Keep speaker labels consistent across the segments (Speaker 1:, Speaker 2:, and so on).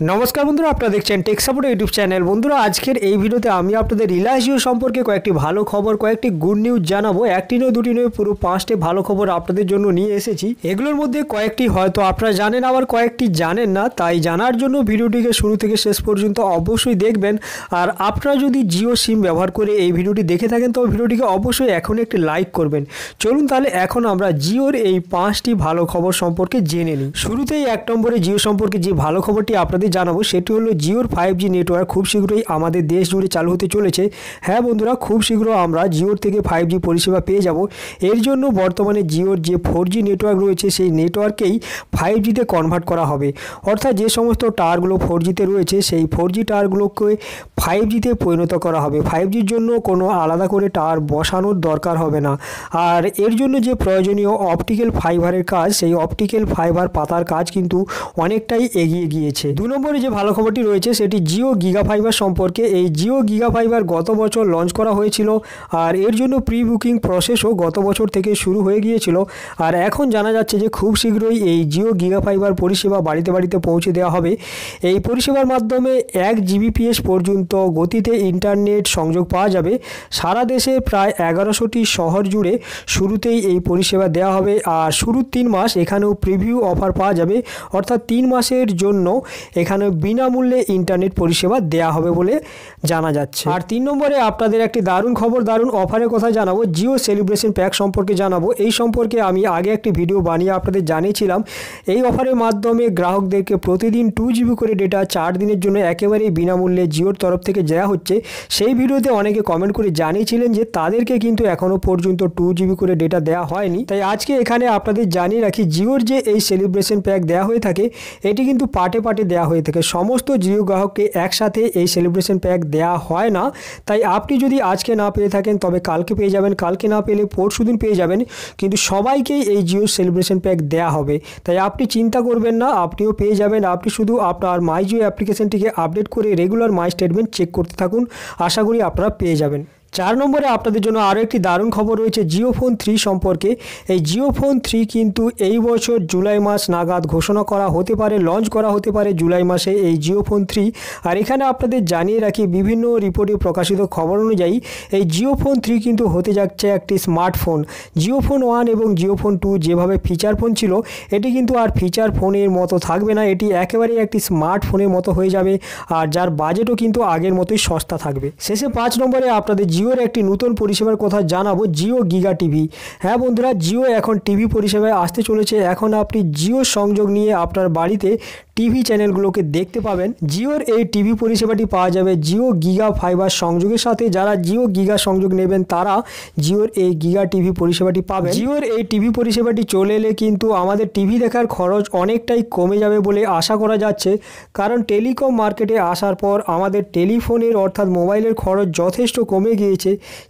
Speaker 1: নমস্কার বন্ধুরা, আপনারা দেখছেন টেক সাপোর্ট ইউটিউব চ্যানেল বন্ধুরা, আজকের এই ভিডিওতে আমি আপনাদের রিলায়েন্স জিও সম্পর্কে কয়েকটি ভালো খবর, কয়েকটি গুড নিউজ জানাব। একটি নয়, দুটি নয়, পুরো পাঁচটি ভালো খবর আপনাদের জন্য নিয়ে এসেছি। এগুলোর মধ্যে কয়েকটি হয়তো আপনারা জানেন, আবার কয়েকটি জানেন না। তাই জানার জন্য ভিডিওটিকে শুরু থেকে শেষ পর্যন্ত অবশ্যই দেখবেন। আর আপনারা যদি জিও সিম ব্যবহার করে এই ভিডিওটি দেখে থাকেন তবে ভিডিওটিকে অবশ্যই এখন একটি লাইক করবেন। চলুন তাহলে এখন আমরা জিওর এই পাঁচটি ভালো খবর সম্পর্কে জেনে নিই। শুরুতেই এক নম্বরে জিও সম্পর্কে যে ভালো খবরটি আপনাদের জানাব, সেটি হলো জিওর ফাইভ জি নেটওয়ার্ক খুব শীঘ্রই আমাদের দেশ জুড়ে চালু হতে চলেছে। হ্যাঁ বন্ধুরা, খুব শীঘ্র আমরা জিওর থেকে ফাইভ জি পরিষেবা পেয়ে যাব। এর জন্য বর্তমানে জিওর যে ফোর জি নেটওয়ার্ক রয়েছে, সেই নেটওয়ার্ককেই ফাইভ জিতে কনভার্ট করা হবে। অর্থাৎ যে সমস্ত টাওয়ারগুলো ফোর জিতে রয়েছে, সেই ফোর জি টাওয়ারগুলোকে ফাইভ জিতে পরিণত করা হবে। ফাইভ জির জন্য কোনো আলাদা করে টাওয়ার বসানোর দরকার হবে না। আর এর জন্য যে প্রয়োজনীয় অপটিক্যাল ফাইবারের কাজ, সেই অপটিক্যাল ফাইবার পাতার কাজ কিন্তু অনেকটাই এগিয়ে গিয়েছে। দু নম্বরে যে ভালো খবরটি রয়েছে, সেটি জিও গিগা ফাইবার সম্পর্কে। এই জিও গিগা ফাইবার গত বছর লঞ্চ করা হয়েছিল, আর এর জন্য প্রি বুকিং প্রসেসও গত বছর থেকে শুরু হয়ে গিয়েছিল। আর এখন জানা যাচ্ছে যে খুব শীঘ্রই এই জিও গিগা ফাইবার পরিষেবা বাড়িতে বাড়িতে পৌঁছে দেওয়া হবে। এই পরিষেবার মাধ্যমে এক জিবিপিএস পর্যন্ত গতিতে ইন্টারনেট সংযোগ পাওয়া যাবে। সারা দেশে প্রায় এগারোশোটি শহর জুড়ে শুরুতেই এই পরিষেবা দেওয়া হবে। আর শুরুর তিন মাস এখানেও প্রিভিউ অফার পাওয়া যাবে। অর্থাৎ তিন মাসের জন্য এখানে বিনামূল্যে ইন্টারনেট পরিষেবা দেওয়া হবে বলে জানা যাচ্ছে। আর তিন নম্বরে আপনাদের একটি দারুণ খবর, দারুণ অফারের কথা জানাব। জিও সেলিব্রেশন প্যাক সম্পর্কে জানাব। এই সম্পর্কে আমি আগে একটি ভিডিও বানিয়ে আপনাদের জানিয়েছিলাম। এই অফারের মাধ্যমে গ্রাহকদেরকে প্রতিদিন টু জিবি করে ডেটা চার দিনের জন্য একেবারেই বিনামূল্যে জিওর তরফ থেকে দেওয়া হচ্ছে। সেই ভিডিওতে অনেকে কমেন্ট করে জানিয়েছিলেন যে তাদেরকে কিন্তু এখনও পর্যন্ত টু জিবি করে ডেটা দেওয়া হয়নি। তাই আজকে এখানে আপনাদের জানিয়ে রাখি, জিওর যে এই সেলিব্রেশন প্যাক দেওয়া হয়ে থাকে, এটি কিন্তু পার্টে পার্টে দেওয়া হয়ে থাকে। সমস্ত জিও গ্রাহককে একসাথে এই সেলিব্রেশন প্যাক দেওয়া হয় না। তাই আপনি যদি আজকে না পেয়ে থাকেন, তবে কালকে পেয়ে যাবেন। কালকে না পেলে পরশু দিন পেয়ে যাবেন। কিন্তু সবাইকেই এই জিও সেলিব্রেশন প্যাক দেওয়া হবে। তাই আপনি চিন্তা করবেন না, আপনিও পেয়ে যাবেন। আপনি শুধু আপনার মাইজিও অ্যাপ্লিকেশনটিকে আপডেট করে রেগুলার মাই স্টেটমেন্ট চেক করতে থাকুন। আশা করি আপনারা পেয়ে যাবেন। চার নম্বরে আপনাদের জন্য আরও একটি দারুণ খবর রয়েছে জিও ফোন থ্রি সম্পর্কে। এই জিও ফোন থ্রি কিন্তু এই বছর জুলাই মাস নাগাদ ঘোষণা করা হতে পারে লঞ্চ করা হতে পারে জুলাই মাসে এই জিও ফোন থ্রি। আর এখানে আপনাদের জানিয়ে রাখি বিভিন্ন রিপোর্টে প্রকাশিত খবর অনুযায়ী এই জিও ফোন থ্রি কিন্তু হতে যাচ্ছে একটি স্মার্টফোন। জিও ফোন ওয়ান এবং জিও ফোন টু যেভাবে ফিচার ফোন ছিল, এটি কিন্তু আর ফিচার ফোনের মতো থাকবে না, এটি একেবারেই একটি স্মার্টফোনের মতো হয়ে যাবে, আর যার বাজেটও কিন্তু আগের মতোই সস্তা থাকবে। শেষে পাঁচ নম্বরে আপনাদের জিওর একটি নতুন পরিষেবার কথা জানাব জিও গিগা টিভি। হ্যাঁ বন্ধুরা, জিও এখন টিভি পরিষেবায় আসতে চলেছে। এখন আপনি জিও সংযোগ নিয়ে আপনার বাড়িতে টিভি চ্যানেলগুলোকে দেখতে পাবেন। জিওর এই টিভি পরিষেবাটি পাওয়া যাবে জিও গিগা ফাইবার সংযোগের সাথে। যারা জিও গিগা সংযোগ নেবেন, তারা জিওর এই গিগা টিভি পরিষেবাটি পাবেন। জিওর এই টিভি পরিষেবাটি চলে এলে কিন্তু আমাদের টিভি দেখার খরচ অনেকটাই কমে যাবে বলে আশা করা যাচ্ছে। কারণ টেলিকম মার্কেটে আসার পর আমাদের টেলিফোনের অর্থাৎ মোবাইলের খরচ যথেষ্ট কমে গিয়েছে।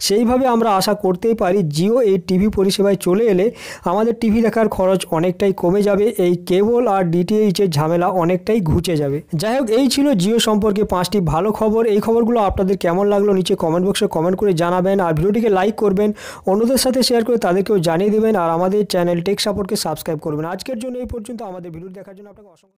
Speaker 1: সেইভাবে আমরা আশা করতেই পারি জিও এই টিভি পরিষেবায় চলে এলে আমাদের টিভি দেখার খরচ অনেকটাই কমে যাবে, এই কেবল আর ডিটিএইচের ঝামেলা অনেকটাই ঘুচে যাবে। যাই হোক, এই ছিল জিও সম্পর্কে পাঁচটি ভালো খবর। এই খবরগুলো আপনাদের কেমন লাগল নিচে কমেন্ট বক্সে কমেন্ট করে জানাবেন। আর ভিডিওটিকে লাইক করবেন, অন্যদের সাথে শেয়ার করে তাদেরকেও জানিয়ে দেবেন। আর আমাদের চ্যানেল টেক সাপোর্টকে সাবস্ক্রাইব করবেন। আজকের জন্য এই পর্যন্ত। আমাদের ভিডিও দেখার জন্য আপনাকে অসংখ্য